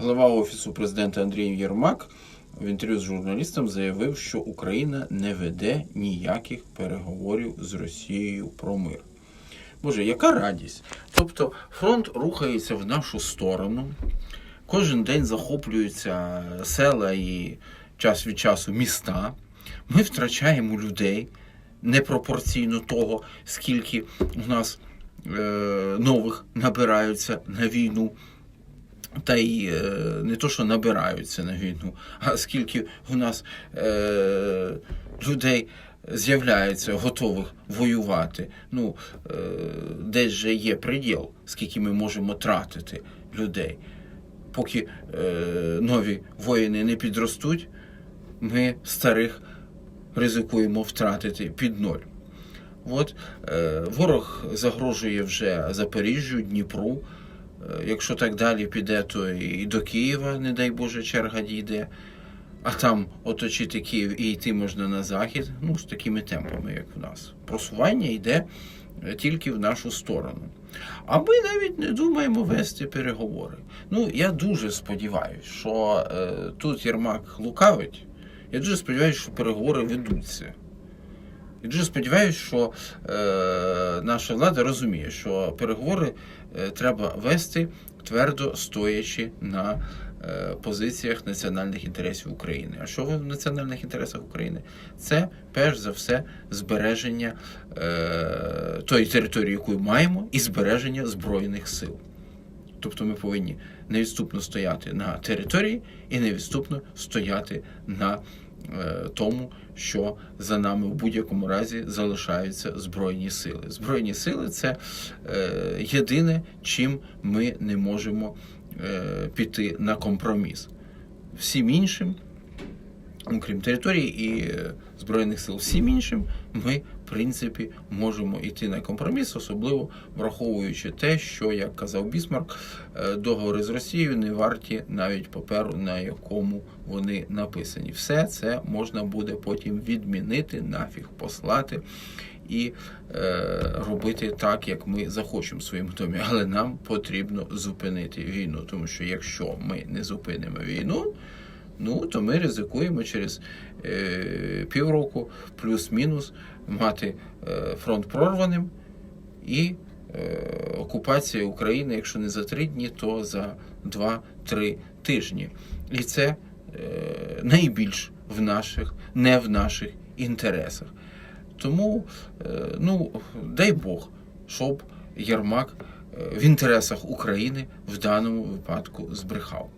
Голова Офісу президента Андрій Єрмак в інтерв'ю з журналістом заявив, що Україна не веде ніяких переговорів з Росією про мир. Боже, яка радість! Тобто фронт рухається в нашу сторону, кожен день захоплюються села і час від часу міста. Ми втрачаємо людей непропорційно того, скільки у нас е, нових набираються на війну. Та й е, не то, що набираються на війну, а скільки у нас е, людей з'являється готових воювати. Ну, е, десь же є приділ, скільки ми можемо тратити людей. Поки е, нові воїни не підростуть, ми старих ризикуємо втратити під ноль. От е, ворог загрожує вже Запоріжжю, Дніпру. Е, Якщо так далі піде, то і до Києва, не дай Боже, черга дійде. А там оточити Київ і йти можна на захід, ну, з такими темпами, як в нас. Просування йде е, тільки в нашу сторону. А ми навіть не думаємо вести переговори. Ну, я дуже сподіваюся, що е, тут Єрмак лукавить. Я дуже сподіваюся, що переговори ведуться. І дуже сподіваюся, що е, наша влада розуміє, що переговори е, треба вести твердо стоячи на е, позиціях національних інтересів України. А що в національних інтересах України? Це перш за все збереження е, тої території, яку маємо, і збереження збройних сил. Тобто ми повинні невідступно стояти на території і невідступно стояти на тому, що за нами в будь-якому разі залишаються збройні сили. Збройні сили це е, єдине, чим ми не можемо е, піти на компроміс. Всім іншим, окрім території і е, збройних сил, всім іншим ми, принципі, можемо йти на компроміс, особливо враховуючи те, що, як казав Бісмарк, е, договори з Росією не варті навіть паперу, на якому вони написані. Все це можна буде потім відмінити, нафіг послати. І е, робити так, як ми захочемо в своєму домі. Але нам потрібно зупинити війну. Тому що якщо ми не зупинимо війну, ну то ми ризикуємо через е, півроку, плюс-мінус, мати е, фронт прорваним і е, окупація України, якщо не за три дні, то за 2-3 тижні. І це е, найбільш в наших, не в наших інтересах. Тому, е, ну, дай Бог, щоб Єрмак е, в інтересах України в даному випадку збрехав.